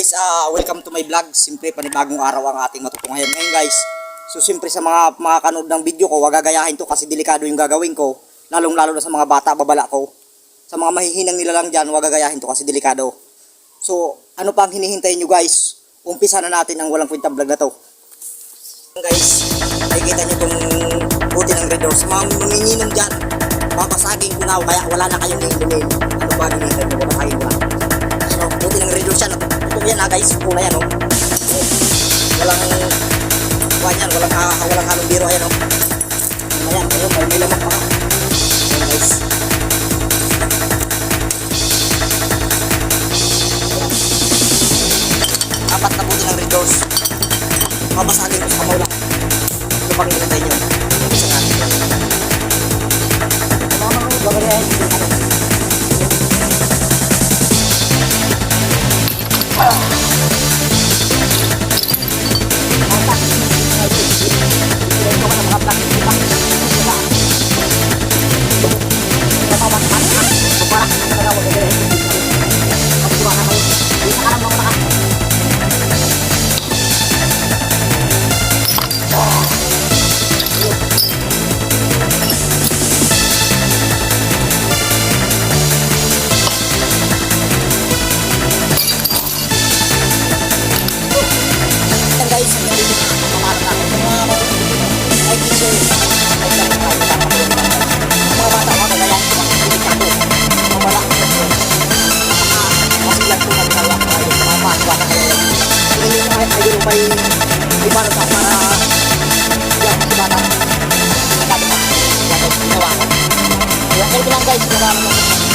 guys, ah welcome to my vlog. Siyempre, panibagong araw ang ating matutunghayan ngayon guys. So siyempre sa mga mga kanood ng video ko, wag gagayahin to kasi delikado yung gagawin ko. Lalong lalo na sa mga bata, babala ko. Sa mga mahihinang nila lang dyan, wag gagayahin to kasi delikado. So, ano pa ang hinihintay nyo guys? Umpisa na natin ang walang kwentang vlog na to. Guys, nakikita nyo itong buti ng red doors. Mga manginginom dyan, papasagin ko na kaya wala na kayong iinumin. Ano ba hinihintay nyo? Ko yan ha guys, pula yan oh. Oh, Walang, kuha yan, walang, ha, walang halong biro ayan oh. Ayan, ayun, may lamang pa. Ayan guys. apat na buti ng red. Papasagin ko sa kamula. Ito pang hinintay nyo. Isa natin yan. Mga mga bagay Ito Kaya guys, ginawa ko.